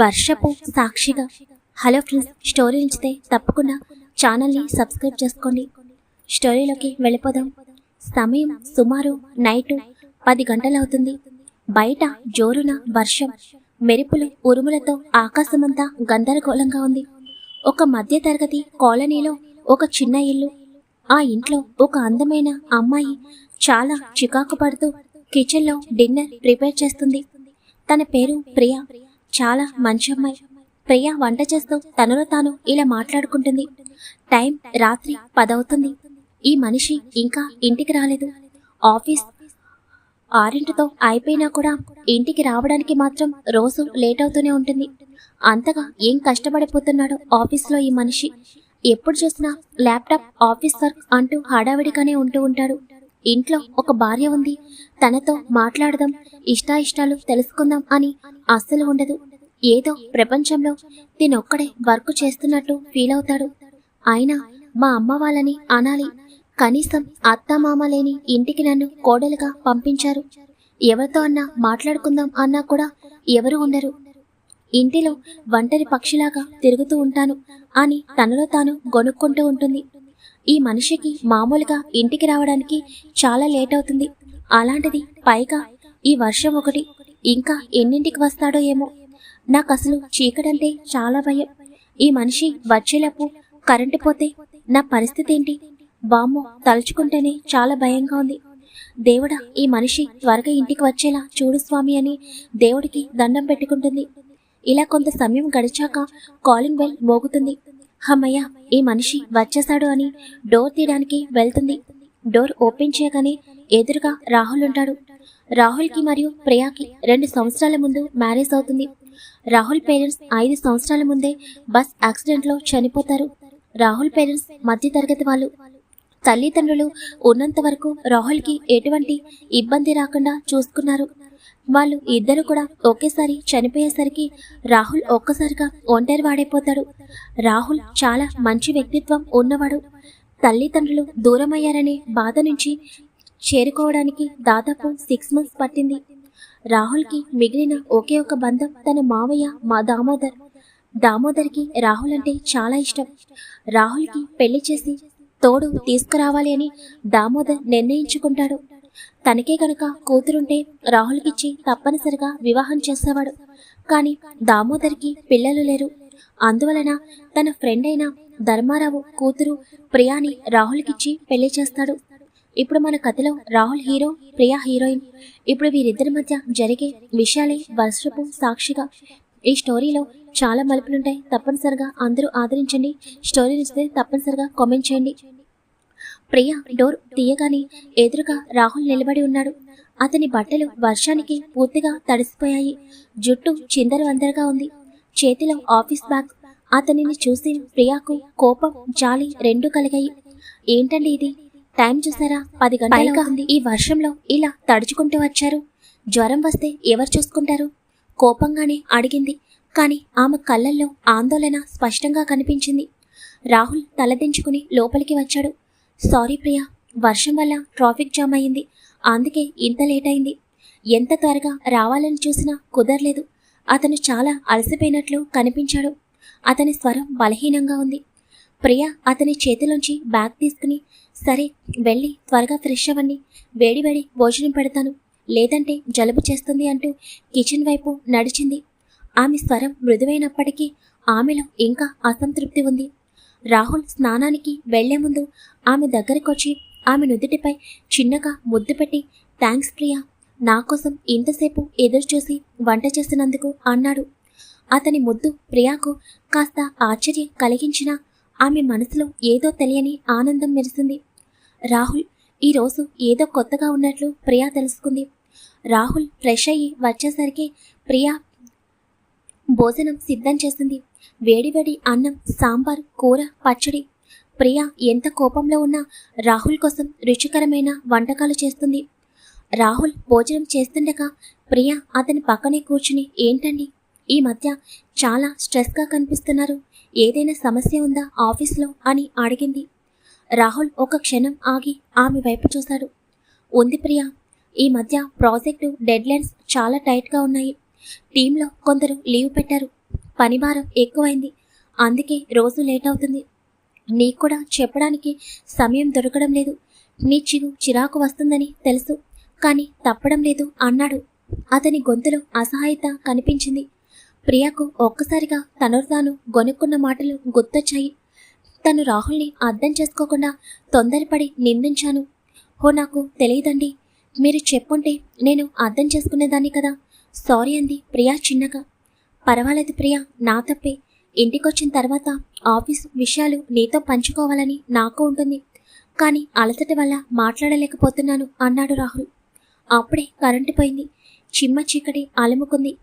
వర్షపు సాక్షిగా hello friends story నచ్చితే తప్పకుండా ఛానల్ని సబ్స్క్రైబ్ చేసుకోండి. స్టోరీలోకి వెళ్ళిపోదాం. సమయం సుమారు నైట్ పది గంటలవుతుంది. బయట జోరున వర్షం మెరుపులు ఉరుములతో ఆకాశమంతా గందరగోళంగా ఉంది. ఒక మధ్యతరగతి కాలనీలో ఒక చిన్న ఇల్లు ఆ ఇంట్లో ఒక అందమైన అమ్మాయి చాలా చికాకు పడుతూ కిచెన్లో డిన్నర్ ప్రిపేర్ చేస్తుంది. తన పేరు ప్రియా. చాలా మంచి అమ్మాయి. ప్రియ వంట చేస్తూ తనలో తాను ఇలా మాట్లాడుకుంటుంది. టైం రాత్రి పదవుతుంది. ఈ మనిషి ఇంకా ఇంటికి రాలేదు. ఆఫీస్ ఆరింటితో అయిపోయినా కూడా ఇంటికి రావడానికి మాత్రం రోజు లేట్ అవుతూనే ఉంటుంది. అంతగా ఏం కష్టపడిపోతున్నాడో ఆఫీస్లో ఈ మనిషి. ఎప్పుడు చూసినా ల్యాప్టాప్ ఆఫీస్ వర్క్ అంటూ హడావిడిగానే ఉంటూ ఉంటాడు. ఇంట్లో ఒక భార్య ఉంది. తనతో మాట్లాడదాం ఇష్టాయిష్టాలు తెలుసుకుందాం అని అస్సలు ఉండదు. ఏదో ప్రపంచంలో తినొక్కడే వర్క్ చేస్తున్నట్టు ఫీల్ అవుతాడు. అయినా మా అమ్మ వాళ్ళని అనాలి. కనీసం అత్తమామ లేని ఇంటికి నన్ను కోడలుగా పంపించారు. ఎవరితో అన్నా మాట్లాడుకుందాం అన్నా కూడా ఎవరు ఉండరు. ఇంటిలో ఒంటరి పక్షిలాగా తిరుగుతూ ఉంటాను అని తనలో తాను గొనుక్కుంటూ ఉంటుంది. ఈ మనిషికి మామూలుగా ఇంటికి రావడానికి చాలా లేట్ అవుతుంది. అలాంటిది పైగా ఈ వర్షం ఒకటి ఇంకా ఎన్నింటికి వస్తాడో ఏమో. నాకు అసలు చీకటంటే చాలా భయం. ఈ మనిషి వచ్చేలోపు కరెంటు పోతే నా పరిస్థితి ఏంటి? బామ్మో తలుచుకుంటేనే చాలా భయంగా ఉంది. దేవుడా ఈ మనిషి త్వరగా ఇంటికి వచ్చేలా చూడు స్వామి అని దేవుడికి దండం పెట్టుకుంటుంది. ఇలా కొంత సమయం గడిచాక కాలింగ్ బెల్ మోగుతుంది. అమ్మయ్య ఈ మనిషి వచ్చేశాడు అని డోర్ తీయడానికి వెళ్తుంది. డోర్ ఓపెన్ చేయగానే ఎదురుగా రాహుల్ ఉంటాడు. రాహుల్కి మరియు ప్రియాకి రెండు సంవత్సరాల ముందు మ్యారేజ్ అవుతుంది. రాహుల్ పేరెంట్స్ ఐదు సంవత్సరాల ముందే బస్ యాక్సిడెంట్లో చనిపోతారు. రాహుల్ పేరెంట్స్ మధ్యతరగతి వాళ్ళు. తల్లిదండ్రులు ఉన్నంత వరకు రాహుల్కి ఎటువంటి ఇబ్బంది రాకుండా చూసుకున్నారు. వాళ్ళు ఇద్దరు కూడా ఒకేసారి చనిపోయేసరికి రాహుల్ ఒక్కసారిగా ఒంటరి వాడైపోతాడు. రాహుల్ చాలా మంచి వ్యక్తిత్వం ఉన్నవాడు. తల్లిదండ్రులు దూరమయ్యారనే బాధ నుంచి చేరుకోవడానికి దాదాపు సిక్స్ మంత్స్ పట్టింది. రాహుల్కి మిగిలిన ఒకే ఒక బంధం తన మావయ్య మా దామోదర్. దామోదర్కి రాహుల్ అంటే చాలా ఇష్టం. రాహుల్కి పెళ్ళి చేసి తోడు తీసుకురావాలి అని దామోదర్ నిర్ణయించుకుంటాడు. తనకే గనక కూతురుంటే రాహుల్కిచ్చి తప్పనిసరిగా వివాహం చేసేవాడు. కానీ దామోదర్కి పిల్లలు లేరు. అందువలన తన ఫ్రెండ్ అయిన ధర్మారావు కూతురు ప్రియాని రాహుల్కిచ్చి పెళ్ళి చేస్తాడు. ఇప్పుడు మన కథలో రాహుల్ హీరో ప్రియా హీరోయిన్. ఇప్పుడు వీరిద్దరి మధ్య జరిగే విషయాలే వర్షపు సాక్షిగా. ఈ స్టోరీలో చాలా మలుపులుంటాయి. తప్పనిసరిగా అందరూ ఆదరించండి. స్టోరీ నచ్చితే తప్పనిసరిగా కామెంట్ చేయండి. ప్రియ డోర్ తీయగానే ఎదురుగా రాహుల్ నిలబడి ఉన్నాడు. అతని బట్టలు వర్షానికి పూర్తిగా తడిసిపోయాయి. జుట్టు చిందరవందరగా ఉంది. చేతిలో ఆఫీస్ బ్యాగ్. అతనిని చూసి ప్రియాకు కోపం జాలి రెండు కలిగాయి. ఏంటండి ఇది? టైం చూసారా? పది గంటలుగా ఉంది ఈ వర్షంలో ఇలా తడుచుకుంటూ వచ్చారు? జ్వరం వస్తే ఎవరు చూసుకుంటారు? కోపంగానే అడిగింది. కానీ ఆమె కళ్ళల్లో ఆందోళన స్పష్టంగా కనిపించింది. రాహుల్ తలదించుకుని లోపలికి వచ్చాడు. సారీ ప్రియా వర్షం వల్ల ట్రాఫిక్ జామ్ అయింది అందుకే ఇంత లేట్ అయింది. ఎంత త్వరగా రావాలని చూసినా కుదరలేదు. అతను చాలా అలసిపోయినట్లు కనిపించాడు. అతని స్వరం బలహీనంగా ఉంది. ప్రియా అతని చేతిలోంచి బ్యాగ్ తీసుకుని సరే వెళ్ళి త్వరగా ఫ్రెష్ అవ్వండి. వేడి వేడి భోజనం పెడతాను. లేదంటే జలుబు చేస్తుంది అంటూ కిచెన్ వైపు నడిచింది. ఆమె స్వరం మృదువైనప్పటికీ ఆమెలో ఇంకా అసంతృప్తి ఉంది. రాహుల్ స్నానానికి వెళ్ళే ముందు ఆమె దగ్గరకొచ్చి ఆమె నుదుటిపై చిన్నగా ముద్దు పెట్టి థ్యాంక్స్ ప్రియా నా కోసం ఇంతసేపు ఎదురుచూసి వంట చేసినందుకు అన్నాడు. అతని ముద్దు ప్రియాకు కాస్త ఆశ్చర్యం కలిగించినా ఆమె మనసులో ఏదో తెలియని ఆనందం మెరిసింది. రాహుల్ ఈరోజు ఏదో కొత్తగా ఉన్నట్లు ప్రియా తెలుసుకుంది. రాహుల్ ఫ్రెష్ అయ్యి వచ్చేసరికి ప్రియా భోజనం సిద్ధం చేసింది వేడివేడి అన్నం సాంబార్ కూర పచ్చడి. ప్రియా ఎంత కోపంలో ఉన్నా రాహుల్ కోసం రుచికరమైన వంటకాలు చేస్తుంది. రాహుల్ భోజనం చేస్తుండగా ప్రియా అతని పక్కనే కూర్చుని ఏంటండి? ఈ మధ్య చాలా స్ట్రెస్గా కనిపిస్తున్నారు. ఏదైనా సమస్య ఉందా ఆఫీస్లో అని అడిగింది. రాహుల్ ఒక క్షణం ఆగి ఆమె వైపు చూశాడు. ఉంది ప్రియా ఈ మధ్య ప్రాజెక్టు డెడ్లైన్స్ చాలా టైట్గా ఉన్నాయి. టీంలో కొందరు లీవ్ పెట్టారు. పని భారం ఎక్కువైంది. అందుకే రోజు లేట్ అవుతుంది. నీకు కూడా చెప్పడానికి సమయం దొరకడం లేదు. నీ చిగు చిరాకు వస్తుందని తెలుసు. కానీ తప్పడం లేదు అన్నాడు. అతని గొంతులో అసహాయత కనిపించింది. ప్రియాకు ఒక్కసారిగా తను తాను గొనుక్కున్న మాటలు గుర్తొచ్చాయి. తను రాహుల్ని అర్థం చేసుకోకుండా తొందరపడి నిందించాను. ఓ నాకు తెలియదండి. మీరు చెప్పుంటే నేను అర్థం చేసుకునేదాన్ని కదా. సారీ అంది ప్రియా చిన్నగా. పర్వాలేదు ప్రియా నా తప్పే. ఇంటికొచ్చిన తర్వాత ఆఫీస్ విషయాలు నీతో పంచుకోవాలని నాకు ఉంటుంది. కానీ అలసట వల్ల మాట్లాడలేకపోతున్నాను అన్నాడు రాహుల్. అప్పుడే కరెంటు పోయింది. చిమ్మ చీకటి అలుముకుంది.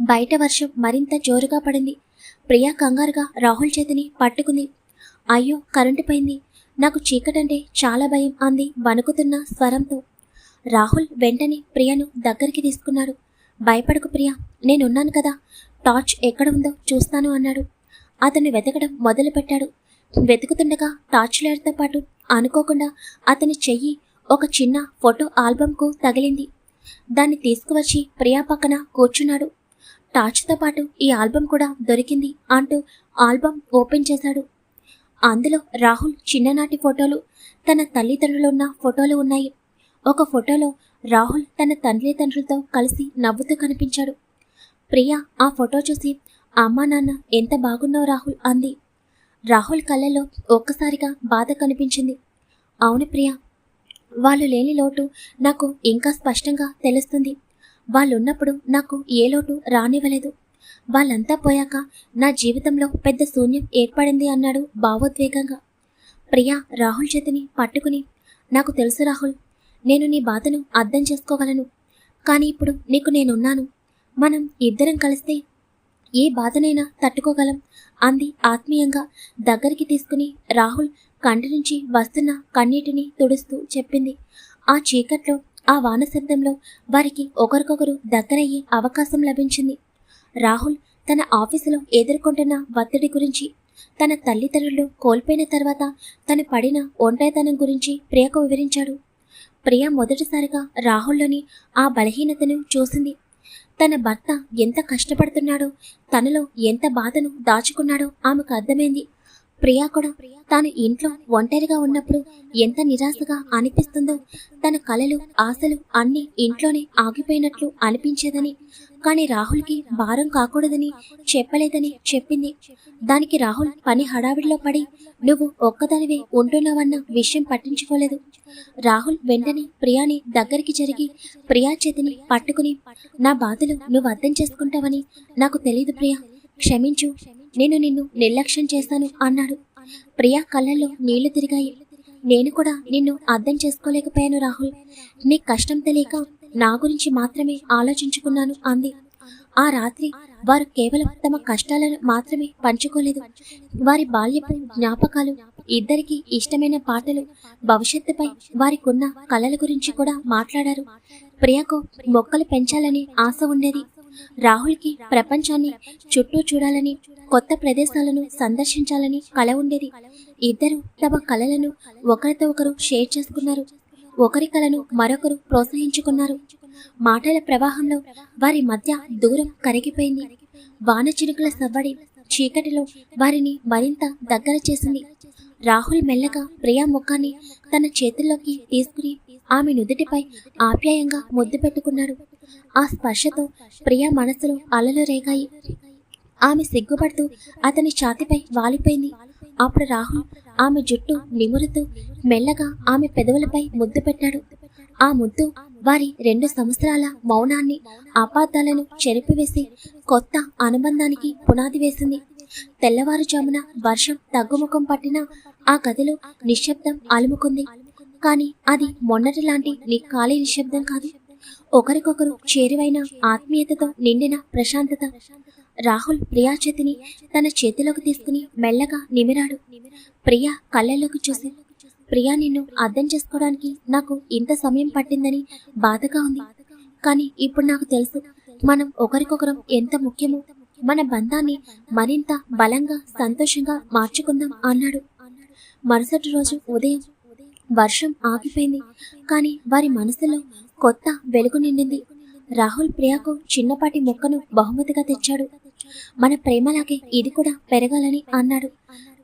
బయట వర్షం మరింత జోరుగా పడింది. ప్రియా కంగారుగా రాహుల్ చేతిని పట్టుకుంది. అయ్యో కరెంటు పోయింది. నాకు చీకటంటే చాలా భయం అంది వణుకుతున్న స్వరంతో. రాహుల్ వెంటనే ప్రియను దగ్గరికి తీసుకున్నాడు. భయపడకు ప్రియా నేనున్నాను కదా. టార్చ్ ఎక్కడ ఉందో చూస్తాను అన్నాడు. అతను వెతకడం మొదలుపెట్టాడు. వెతుకుతుండగా టార్చ్ లైట్తో పాటు అనుకోకుండా అతని చెయ్యి ఒక చిన్న ఫోటో ఆల్బంకు తగిలింది. దాన్ని తీసుకువచ్చి ప్రియా పక్కన కూర్చున్నాడు. టార్చ్తో పాటు ఈ ఆల్బం కూడా దొరికింది అంటూ ఆల్బం ఓపెన్ చేశాడు. అందులో రాహుల్ చిన్ననాటి ఫోటోలు తన తల్లిదండ్రులున్న ఫోటోలు ఉన్నాయి. ఒక ఫోటోలో రాహుల్ తన తండ్రులతో కలిసి నవ్వుతూ కనిపించాడు. ప్రియా ఆ ఫోటో చూసి అమ్మా నాన్న ఎంత బాగున్నావు రాహుల్ అంది. రాహుల్ కళ్ళలో ఒక్కసారిగా బాధ కనిపించింది. అవును ప్రియా వాళ్ళు లేని లోటు నాకు ఇంకా స్పష్టంగా తెలుస్తుంది. వాళ్ళున్నప్పుడు నాకు ఏ లోటు రానివ్వలేదు. వాళ్ళంతా పోయాక నా జీవితంలో పెద్ద శూన్యం ఏర్పడింది అన్నాడు భావోద్వేగంగా. ప్రియా రాహుల్ చేతిని పట్టుకుని నాకు తెలుసు రాహుల్ నేను నీ బాధను అర్థం చేసుకోగలను. కానీ ఇప్పుడు నీకు నేనున్నాను. మనం ఇద్దరం కలిస్తే ఏ బాధనైనా తట్టుకోగలం అంది ఆత్మీయంగా దగ్గరికి తీసుకుని రాహుల్ కంటి నుంచి వస్తున్న కన్నీటిని తుడుస్తూ చెప్పింది. ఆ చీకట్లో ఆ వాన శబ్దంలో వారికి ఒకరికొకరు దగ్గరయ్యే అవకాశం లభించింది. రాహుల్ తన ఆఫీసులో ఎదుర్కొంటున్న ఒత్తిడి గురించి తన తల్లిదండ్రులు కోల్పోయిన తర్వాత తను పడిన ఒంటరితనం గురించి ప్రియకు వివరించాడు. ప్రియ మొదటిసారిగా రాహుల్లోని ఆ బలహీనతను చూసింది. తన భర్త ఎంత కష్టపడుతున్నాడో తనలో ఎంత బాధను దాచుకున్నాడో ఆమెకు అర్థమైంది. ప్రియా కూడా తాను ఇంట్లో ఒంటరిగా ఉన్నప్పుడు ఎంత నిరాశగా అనిపిస్తుందో తన కలలు ఆశలు అన్నీ ఇంట్లోనే ఆగిపోయినట్లు అనిపించేదని కానీ రాహుల్కి భారం కాకూడదని చెప్పలేదని చెప్పింది. దానికి రాహుల్ పని హడావిడిలో పడి నువ్వు ఒక్కదానివే ఉంటున్నావన్న విషయం పట్టించుకోలేదు. రాహుల్ వెంటనే ప్రియాని దగ్గరికి జరిగి ప్రియా చేతిని పట్టుకుని నా బాధలు నువ్వు అర్థం చేసుకుంటావని నాకు తెలియదు ప్రియా క్షమించు. నేను నిన్ను నిర్లక్ష్యం చేశాను అన్నాడు. ప్రియా కళ్ళల్లో నీళ్ళు తిరిగాయి. నేను కూడా నిన్ను అర్థం చేసుకోలేకపోయాను రాహుల్. నీ కష్టం తెలియక నా గురించి మాత్రమే ఆలోచించుకున్నాను అంది. ఆ రాత్రి వారు కేవలం తమ కష్టాలను మాత్రమే పంచుకోలేదు. వారి బాల్యపు జ్ఞాపకాలు ఇద్దరికి ఇష్టమైన పాటలు భవిష్యత్తుపై వారికున్న కళల గురించి కూడా మాట్లాడారు. ప్రియకు మొక్కలు పెంచాలని ఆశ ఉండేది. రాహుల్కి ప్రపంచాన్ని చుట్టూ చూడాలని కొత్త ప్రదేశాలను సందర్శించాలని కల ఉండేది. ఇద్దరు తమ కలలను ఒకరితో ఒకరు షేర్ చేసుకున్నారు. ఒకరి కలను మరొకరు ప్రోత్సహించుకున్నారు. మాటల ప్రవాహంలో వారి మధ్య దూరం కరిగిపోయింది. వాన చినుకుల సవ్వడి చీకటిలో వారిని మరింత దగ్గర చేసింది. రాహుల్ మెల్లగా ప్రియా ముఖాన్ని తన చేతుల్లోకి తీసుకుని ఆమె నుదుటిపై ఆప్యాయంగా ముద్దు పెట్టుకున్నాడు. ఆ స్పర్శతో ప్రియా మనసులో అలలు రేగాయి. ఆమె సిగ్గుపడుతూ అతని ఛాతిపై వాలిపోయింది. అప్పుడు రాహుల్ ఆమె జుట్టు నిమురుతూ మెల్లగా ఆమె పెదవులపై ముద్దు పెట్టాడు. ఆ ముద్దు వారి రెండు సంవత్సరాల మౌనాన్ని అపార్థాలను చెరిపివేసి కొత్త అనుబంధానికి పునాది వేసింది. తెల్లవారుజామున వర్షం తగ్గుముఖం పట్టిన ఆ గదిలో నిశ్శబ్దం అలుముకుంది. కాని అది మొన్నటి లాంటి నీ ఖాళీ నిశ్శబ్దం కాదు. ఒకరికొకరు చేరువైన ఆత్మీయతతో నిండిన ప్రశాంతత. రాహుల్ ప్రియా చేతిని తన చేతిలోకి తీసుకుని మెల్లగా నిమిరాడు. ప్రియా కళ్ళల్లోకి చూసి ప్రియా నిన్ను అర్థం చేసుకోవడానికి నాకు ఇంత సమయం పట్టిందని బాధగా ఉంది. కానీ ఇప్పుడు నాకు తెలుసు మనం ఒకరికొకరం ఎంత ముఖ్యమో మన బంధాన్ని మరింత బలంగా సంతోషంగా మార్చుకుందాం అన్నాడు. మరుసటి రోజు ఉదయం. వర్షం ఆగిపోయింది కానీ వారి మనసులో కొత్త వెలుగు నిండింది. రాహుల్ ప్రియాకు చిన్నపాటి మొక్కను బహుమతిగా తెచ్చాడు. మన ప్రేమలాగే ఇది కూడా పెరగాలని అన్నాడు.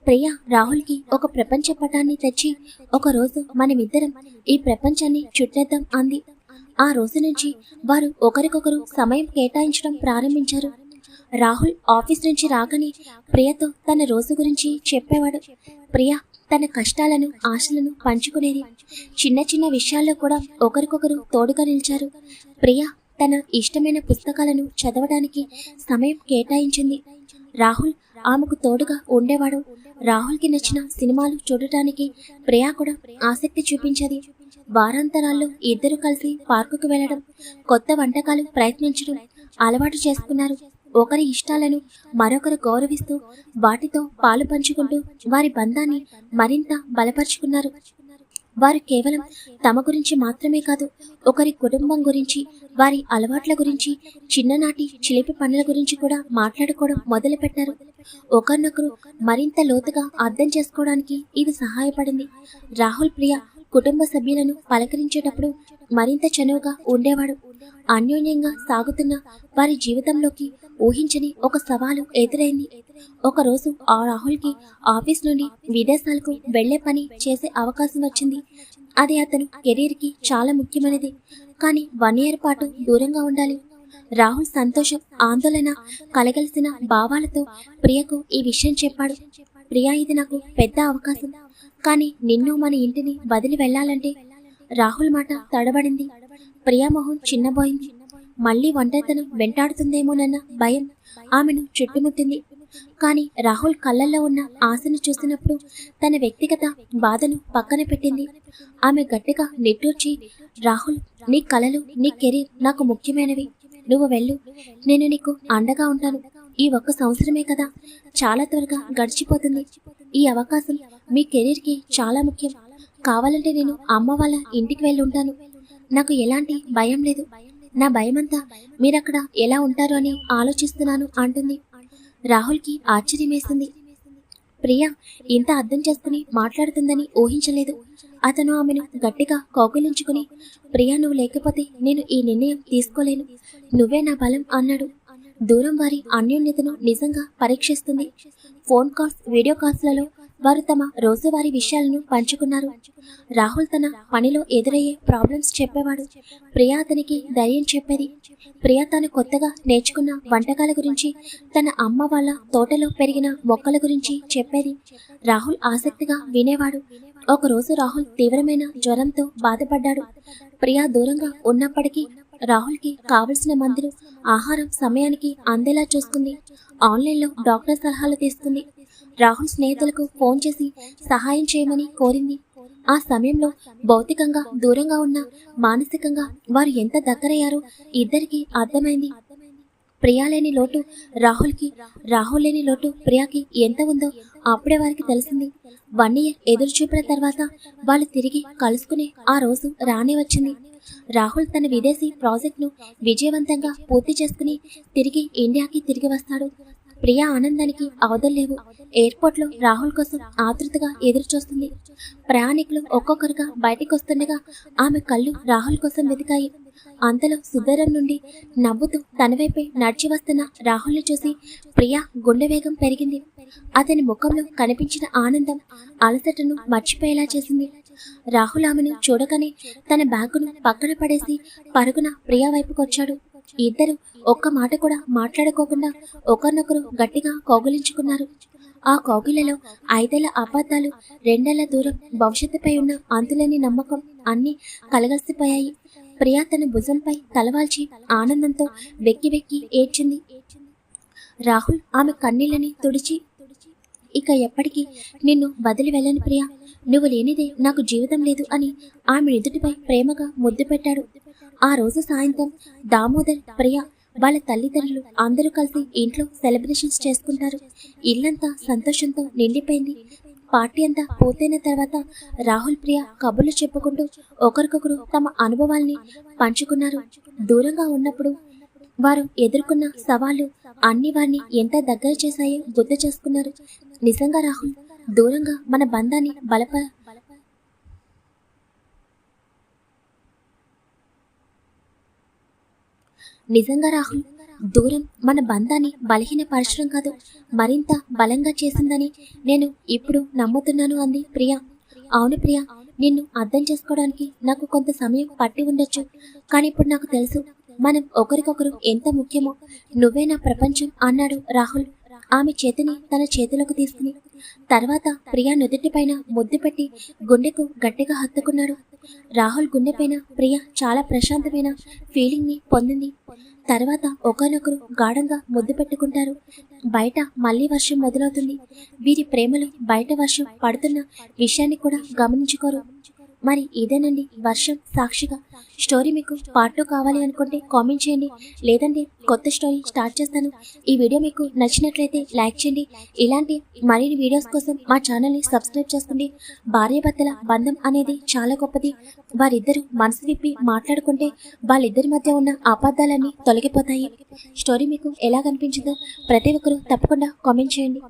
ప్రియ రాహుల్కి ఒక ప్రపంచ పటాన్ని తెచ్చి ఒక రోజు మనమిద్దరం ఈ ప్రపంచాన్ని చుట్టేద్దాం అంది. ఆ రోజు నుంచి వారు ఒకరికొకరు సమయం కేటాయించడం ప్రారంభించారు. రాహుల్ ఆఫీస్ నుంచి రాగానే ప్రియతో తన రోజు గురించి చెప్పేవాడు. ప్రియ తన కష్టాలను ఆశలను పంచుకునేది. చిన్న చిన్న విషయాల్లో కూడా ఒకరికొకరు తోడుగా నిలిచారు. ప్రియ తన ఇష్టమైన పుస్తకాలను చదవడానికి సమయం కేటాయించింది. రాహుల్ ఆమెకు తోడుగా ఉండేవాడు. రాహుల్కి నచ్చిన సినిమాలు చూడటానికి ప్రియా కూడా ఆసక్తి చూపించేది. వారాంతరాల్లో ఇద్దరు కలిసి పార్కుకు వెళ్ళడం కొత్త వంటకాలు ప్రయత్నించడం అలవాటు చేసుకున్నారు. ఒకరి ఇష్టాలను మరొకరు గౌరవిస్తూ వాటితో పాలు పంచుకుంటూ వారి బంధాన్ని మరింత బలపరుచుకున్నారు. వారు కేవలం తమ గురించి మాత్రమే కాదు ఒకరి కుటుంబం గురించి వారి అలవాట్ల గురించి చిన్ననాటి చిలిపి పనుల గురించి కూడా మాట్లాడుకోవడం మొదలుపెట్టారు. ఒకరినొకరు మరింత లోతుగా అర్థం చేసుకోవడానికి ఇది సహాయపడింది. రాహుల్ ప్రియ కుటుంబ సభ్యులను పలకరించేటప్పుడు మరింత చనువుగా ఉండేవాడు. అన్యోన్యంగా సాగుతున్న వారి జీవితంలోకి ఊహించని ఒక సవాలు ఎదురైంది. ఒకరోజు ఆ రాహుల్కి ఆఫీస్ నుండి విదేశాలకు వెళ్ళే పని చేసే అవకాశం వచ్చింది. అది అతను కెరీర్కి చాలా ముఖ్యమైనది. కానీ వన్ ఇయర్ పాటు దూరంగా ఉండాలి. రాహుల్ సంతోషం ఆందోళన కలగలిసిన భావాలతో ప్రియకు ఈ విషయం చెప్పాడు. ప్రియా ఇది నాకు పెద్ద అవకాశం. కానీ నిన్ను మన ఇంటిని వదిలి వెళ్ళాలంటే రాహుల్ మాట తడబడింది. ప్రియా మొహం చిన్నబోయింది మళ్ళీ ఒంటరితనం వెంటాడుతుందేమోనన్న భయం. ఆమెను చుట్టుముట్టింది. కానీ రాహుల్ కళ్ళల్లో ఉన్న ఆశను చూసినప్పుడు తన వ్యక్తిగత బాధను పక్కన పెట్టింది. ఆమె గట్టిగా నిట్టూర్చి రాహుల్ నీ కలలు నీ కెరీర్ నాకు ముఖ్యమైనవి. నువ్వు వెళ్ళు. నేను నీకు అండగా ఉంటాను. ఈ ఒక్క సంవత్సరమే కదా. చాలా త్వరగా గడిచిపోతుంది. ఈ అవకాశం మీ కెరీర్కి చాలా ముఖ్యం. కావాలంటే నేను అమ్మ వాళ్ళ ఇంటికి వెళ్ళి ఉంటాను నాకు ఎలాంటి భయం లేదు. నా భయమంతా మీరక్కడ ఎలా ఉంటారో అని ఆలోచిస్తున్నాను అంటుంది. రాహుల్కి ఆశ్చర్యం ప్రియా ఇంత అర్థం చేసుకుని మాట్లాడుతుందని ఊహించలేదు. అతను ఆమెను గట్టిగా కౌగిలించుకుని ప్రియా నువ్వు లేకపోతే నేను ఈ నిర్ణయం తీసుకోలేను. నువ్వే నా బలం అన్నాడు. దూరం వారి అన్యోన్యతను నిజంగా పరీక్షిస్తుంది. ఫోన్ కాల్స్ వీడియో కాల్స్లలో వారు తమ రోజువారీ విషయాలను పంచుకున్నారు. రాహుల్ తన పనిలో ఎదురయ్యే ప్రాబ్లమ్స్ చెప్పేవాడు. ప్రియా అతనికి ధైర్యం చెప్పేది. ప్రియా తాను కొత్తగా నేర్చుకున్న వంటకాల గురించి తన అమ్మ వాళ్ళ తోటలో పెరిగిన మొక్కల గురించి చెప్పేది. రాహుల్ ఆసక్తిగా వినేవాడు. ఒకరోజు రాహుల్ తీవ్రమైన జ్వరంతో బాధపడ్డాడు. ప్రియా దూరంగా ఉన్నప్పటికీ రాహుల్కి కావలసిన మందులు ఆహారం సమయానికి అందేలా చూస్తుంది ఆన్లైన్లో డాక్టర్ సలహాలు తీసుకుంది. రాహుల్ స్నేహితులకు ఫోన్ చేసి సహాయం చేయమని కోరింది. ఆ సమయంలో భౌతికంగా దూరంగా ఉన్న మానసికంగా వారు ఎంత దగ్గరయ్యారో ఇద్దరికి అర్థమైంది. ప్రియా లేని లోటు రాహుల్కి రాహుల్ లేని లోటు ప్రియాకి ఎంత ఉందో అప్పుడే వారికి తెలిసింది. వన్ ఇయర్ ఎదురు చూపిన తర్వాత వాళ్ళు తిరిగి కలుసుకునే ఆ రోజు రానే వచ్చింది. రాహుల్ తన విదేశీ ప్రాజెక్ట్ను విజయవంతంగా పూర్తి చేసుకుని తిరిగి ఇండియాకి తిరిగి వస్తాడు. ప్రియా ఆనందానికి అవధుల్లేవు ఎయిర్పోర్ట్లో రాహుల్ కోసం ఆతృతగా ఎదురుచూస్తుంది. ప్రయాణికులు ఒక్కొక్కరుగా బయటికి వస్తుండగా ఆమె కళ్ళు రాహుల్ కోసం వెతికాయి. అంతలో సుదూరం నుండి నవ్వుతూ తన వైపే నడిచి వస్తున్న రాహుల్ని చూసి ప్రియా గుండె వేగం పెరిగింది. అతని ముఖంలో కనిపించిన ఆనందం అలసటను మర్చిపోయేలా చేసింది. రాహుల్ ఆమెను చూడగానే తన బ్యాగును పక్కన పడేసి పరుగున ప్రియా వైపుకొచ్చాడు. ఇద్దరు ఒక్క మాట కూడా మాట్లాడుకోకుండా ఒకరినొకరు గట్టిగా కౌగిలించుకున్నారు. ఆ కౌగిలలో ఐదేళ్ళ అబద్ధాలు రెండేళ్ళ దూరం భవిష్యత్తుపై ఉన్న అంతులేని నమ్మకం అన్నీ కలగలిసిపోయాయి. ప్రియా తన భుజంపై తలవాల్చి ఆనందంతో వెక్కి వెక్కి ఏడ్చింది. రాహుల్ ఆమె కన్నీళ్ళని తుడిచి ఇక ఎప్పటికీ నిన్ను బదిలి వెళ్ళను ప్రియా. నువ్వు లేనిదే నాకు జీవితం లేదు అని ఆమె ఎదుటిపై ప్రేమగా ముద్దు పెట్టాడు. ఆ రోజు సాయంత్రం దామోదర్ ప్రియ వాళ్ళ తల్లిదండ్రులు అందరూ కలిసి ఇంట్లో సెలబ్రేషన్స్ చేసుకుంటారు. ఇల్లంతా సంతోషంతో నిండిపోయింది. పార్టీ అంతా పూర్తయిన తర్వాత రాహుల్ ప్రియ కబుర్లు చెప్పుకుంటూ ఒకరికొకరు తమ అనుభవాల్ని పంచుకున్నారు. దూరంగా ఉన్నప్పుడు వారు ఎదుర్కొన్న సవాళ్ళు అన్ని వారిని ఎంత దగ్గర చేశాయో గుర్తు చేసుకున్నారు. నిజంగా రాహుల్ దూరంగా మన బంధాన్ని బలప నిజంగా రాహుల్ దూరం మన బంధాన్ని బలహీనపరచడం కాదు మరింత బలంగా చేసిందని నేను ఇప్పుడు నమ్ముతున్నాను అంది ప్రియా. అవును ప్రియా నిన్ను అర్థం చేసుకోవడానికి నాకు కొంత సమయం పట్టి ఉండొచ్చు కానీ ఇప్పుడు నాకు తెలుసు మనం ఒకరికొకరు ఎంత ముఖ్యమో నువ్వే నా ప్రపంచం అన్నాడు రాహుల్. ఆమె చేతిని తన చేతిలోకి తీసుకుని తర్వాత ప్రియా నుదుటిపైన ముద్దు పెట్టి గుండెకు గట్టిగా హత్తుకున్నాడు. రాహుల్ గుండెపైన ప్రియ చాలా ప్రశాంతమైన ఫీలింగ్ని పొందింది. తర్వాత ఒకరినొకరు గాఢంగా ముద్దు పెట్టుకుంటారు. బయట మళ్ళీ వర్షం మొదలవుతుంది. వీరి ప్రేమలో బయట వర్షం పడుతున్న విషయాన్ని కూడా గమనించుకోరు. మరి ఇదేనండి వర్షం? సాక్షిగా స్టోరీ మీకు పార్ట్ టూ కావాలి అనుకుంటే కామెంట్ చేయండి. లేదంటే కొత్త స్టోరీ స్టార్ట్ చేస్తాను. ఈ వీడియో మీకు నచ్చినట్లయితే లైక్ చేయండి. ఇలాంటి మరిన్ని వీడియోస్ కోసం మా ఛానల్ని సబ్స్క్రైబ్ చేసుకోండి భార్యాభర్తల బంధం అనేది చాలా గొప్పది. వారిద్దరూ మనసు విప్పి మాట్లాడుకుంటే వాళ్ళిద్దరి మధ్య ఉన్న అబద్ధాలన్నీ తొలగిపోతాయి. స్టోరీ మీకు ఎలా కనిపించిందో ప్రతి ఒక్కరూ తప్పకుండా కామెంట్ చేయండి.